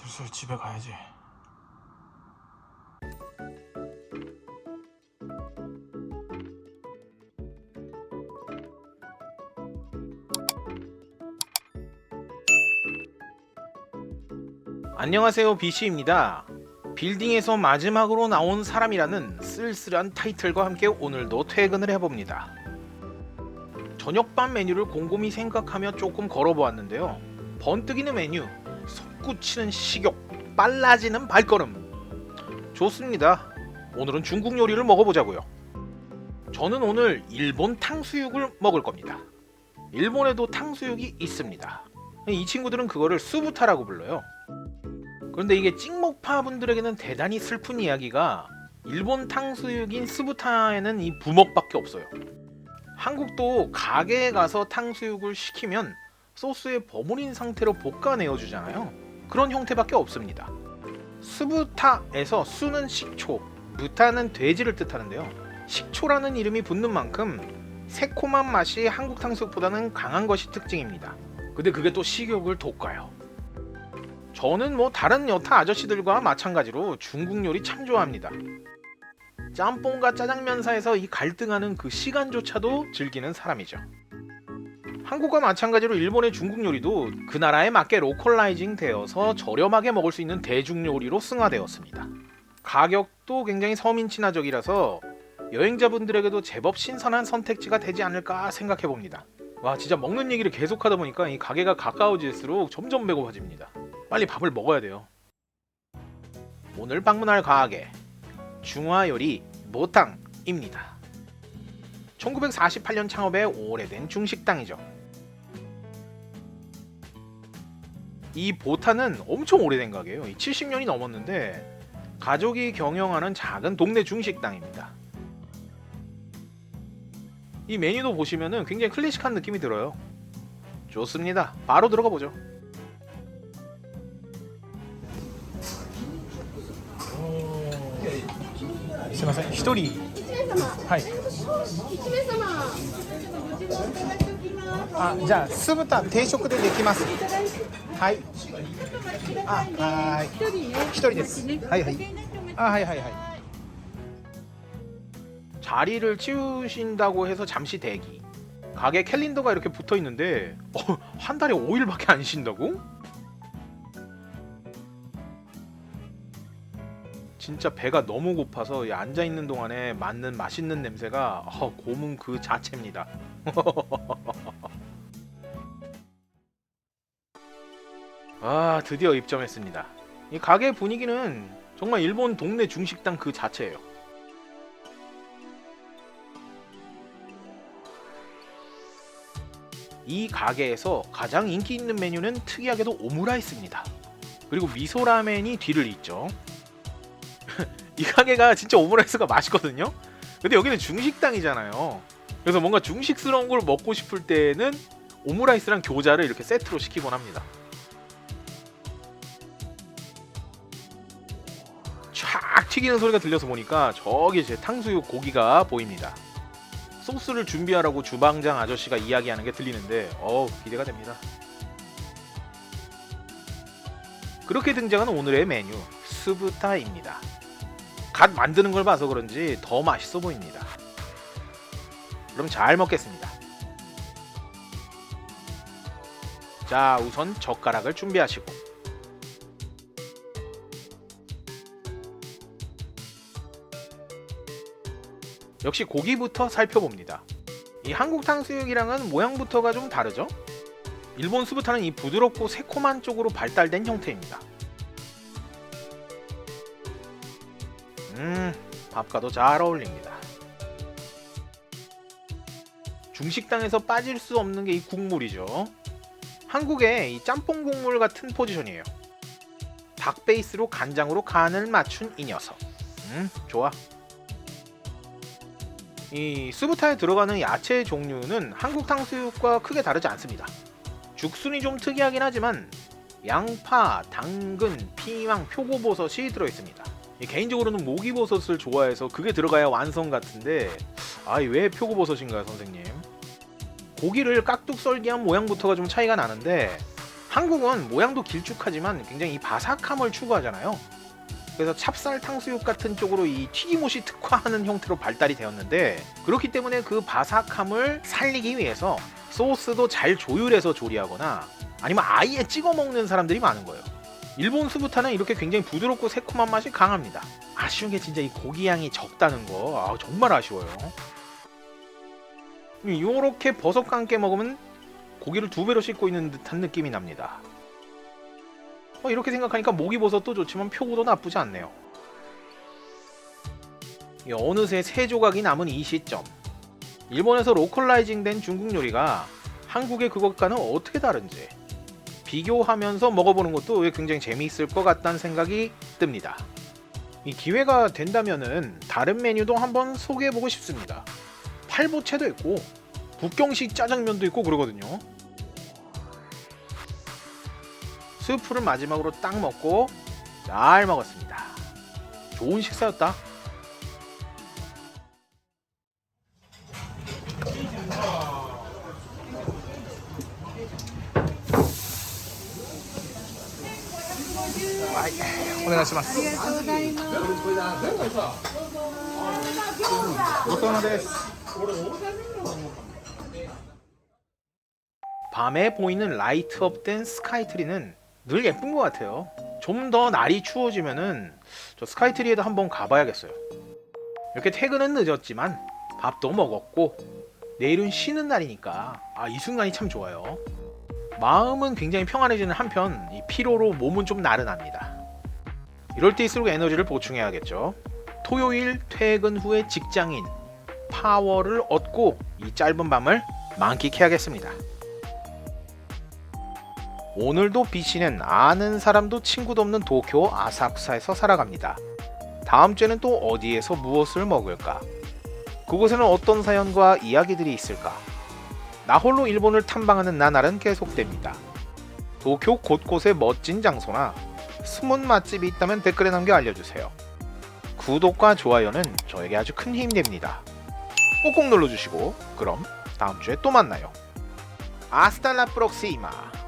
슬슬 집에 가야지. 안녕하세요 BC입니다. 빌딩에서 마지막으로 나온 사람이라는 쓸쓸한 타이틀과 함께 오늘도 퇴근을 해봅니다. 저녁밥 메뉴를 곰곰이 생각하며 조금 걸어보았는데요. 번뜩이는 메뉴, 솟구치는 식욕, 빨라지는 발걸음. 좋습니다. 오늘은 중국 요리를 먹어보자고요. 저는 오늘 일본 탕수육을 먹을 겁니다. 일본에도 탕수육이 있습니다. 이 친구들은 그거를 수부타라고 불러요. 그런데 이게 찍먹파 분들에게는 대단히 슬픈 이야기가 일본 탕수육인 스부타에는 이 부먹밖에 없어요. 한국도 가게에 가서 탕수육을 시키면 소스에 버무린 상태로 볶아 내어주잖아요. 그런 형태밖에 없습니다. 스부타에서 수는 식초, 무타는 돼지를 뜻하는데요. 식초라는 이름이 붙는 만큼 새콤한 맛이 한국 탕수육보다는 강한 것이 특징입니다. 근데 그게 또 식욕을 돋궈요. 저는 뭐 다른 여타 아저씨들과 마찬가지로 중국 요리 참 좋아합니다. 짬뽕과 짜장면 사에서 이 갈등하는 그 시간조차도 즐기는 사람이죠. 한국과 마찬가지로 일본의 중국 요리도 그 나라에 맞게 로컬라이징 되어서 저렴하게 먹을 수 있는 대중 요리로 승화되었습니다. 가격도 굉장히 서민 친화적이라서 여행자분들에게도 제법 신선한 선택지가 되지 않을까 생각해 봅니다. 와 진짜 먹는 얘기를 계속 하다 보니까 이 가게가 가까워질수록 점점 배고파집니다. 빨리 밥을 먹어야 돼요. 오늘 방문할 가게 중화요리 모탕입니다. 1948년 창업의 오래된 중식당이죠. 이 보타는 엄청 오래된 가게예요. 70년이 넘었는데 가족이 경영하는 작은 동네 중식당입니다. 이 메뉴도 보시면은 굉장히 클래식한 느낌이 들어요. 좋습니다. 바로 들어가 보죠. すいません、一人。はい。一名様。あ、じゃあ酢豚定食でできます。 はい。あ、はーい。一人ね。一人です。はいはい。あ、はいはいはい。 자리를 치우신다고 해서 잠시 대기. 가게 캘린더가 이렇게 붙어 있는데 어, 한 달에 5일밖에 안 쉰다고? 진짜 배가 너무 고파서 이 앉아 있는 동안에 맞는 맛있는 냄새가 어, 고문 그 자체입니다. 아 드디어 입점했습니다. 이 가게 분위기는 정말 일본 동네 중식당 그 자체예요. 이 가게에서 가장 인기 있는 메뉴는 특이하게도 오므라이스입니다. 그리고 미소라멘이 뒤를 잇죠. 이 가게가 진짜 오므라이스가 맛있거든요. 근데 여기는 중식당이잖아요. 그래서 뭔가 중식스러운 걸 먹고 싶을 때는 오므라이스랑 교자를 이렇게 세트로 시키곤 합니다. 튀기는 소리가 들려서 보니까 저기 제 탕수육 고기가 보입니다. 소스를 준비하라고 주방장 아저씨가 이야기하는 게 들리는데 어우 기대가 됩니다. 그렇게 등장한 오늘의 메뉴 스부타입니다. 갓 만드는 걸 봐서 그런지 더 맛있어 보입니다. 그럼 잘 먹겠습니다. 자, 우선 젓가락을 준비하시고 역시 고기부터 살펴봅니다. 이 한국 탕수육이랑은 모양부터가 좀 다르죠? 일본 수부타는 이 부드럽고 새콤한 쪽으로 발달된 형태입니다. 음, 밥과도 잘 어울립니다. 중식당에서 빠질 수 없는 게 이 국물이죠. 한국의 이 짬뽕 국물 같은 포지션이에요. 닭 베이스로 간장으로 간을 맞춘 이 녀석. 음, 좋아. 이 스부타에 들어가는 야채 종류는 한국 탕수육과 크게 다르지 않습니다. 죽순이 좀 특이하긴 하지만 양파, 당근, 피망, 표고버섯이 들어있습니다. 이 개인적으로는 모기버섯을 좋아해서 그게 들어가야 완성 같은데 아이 왜 표고버섯인가요 선생님? 고기를 깍둑 썰기한 모양부터가 좀 차이가 나는데 한국은 모양도 길쭉하지만 굉장히 이 바삭함을 추구하잖아요. 그래서 찹쌀 탕수육 같은 쪽으로 이 튀김옷이 특화하는 형태로 발달이 되었는데 그렇기 때문에 그 바삭함을 살리기 위해서 소스도 잘 조율해서 조리하거나 아니면 아예 찍어 먹는 사람들이 많은 거예요. 일본 수부타는 이렇게 굉장히 부드럽고 새콤한 맛이 강합니다. 아쉬운 게 진짜 이 고기 양이 적다는 거 아, 정말 아쉬워요. 이렇게 버섯과 함께 먹으면 고기를 두 배로 씻고 있는 듯한 느낌이 납니다. 어, 이렇게 생각하니까 목이버섯도 좋지만 표고도 나쁘지 않네요. 이 어느새 세 조각이 남은 이 시점. 일본에서 로컬라이징 된 중국 요리가 한국의 그것과는 어떻게 다른지 비교하면서 먹어보는 것도 굉장히 재미있을 것 같다는 생각이 듭니다. 이 기회가 된다면은 다른 메뉴도 한번 소개해보고 싶습니다. 팔보채도 있고 북경식 짜장면도 있고 그러거든요. 스프를 마지막으로 딱 먹고 잘 먹었습니다. 좋은 식사였다. 밤에 보이는 라이트업된 스카이트리는 늘 예쁜 것 같아요. 좀 더 날이 추워지면은 저 스카이트리에도 한번 가봐야겠어요. 이렇게 퇴근은 늦었지만 밥도 먹었고 내일은 쉬는 날이니까 아, 이 순간이 참 좋아요. 마음은 굉장히 평안해지는 한편 이 피로로 몸은 좀 나른합니다. 이럴 때일수록 에너지를 보충해야겠죠. 토요일 퇴근 후에 직장인 파워를 얻고 이 짧은 밤을 만끽해야겠습니다. 오늘도 비씨는 아는 사람도 친구도 없는 도쿄 아사쿠사에서 살아갑니다. 다음 주에는 또 어디에서 무엇을 먹을까? 그곳에는 어떤 사연과 이야기들이 있을까? 나홀로 일본을 탐방하는 나날은 계속됩니다. 도쿄 곳곳에 멋진 장소나 숨은 맛집이 있다면 댓글에 남겨 알려주세요. 구독과 좋아요는 저에게 아주 큰 힘이 됩니다. 꼭꼭 눌러주시고 그럼 다음 주에 또 만나요. 아스탈라 프록시마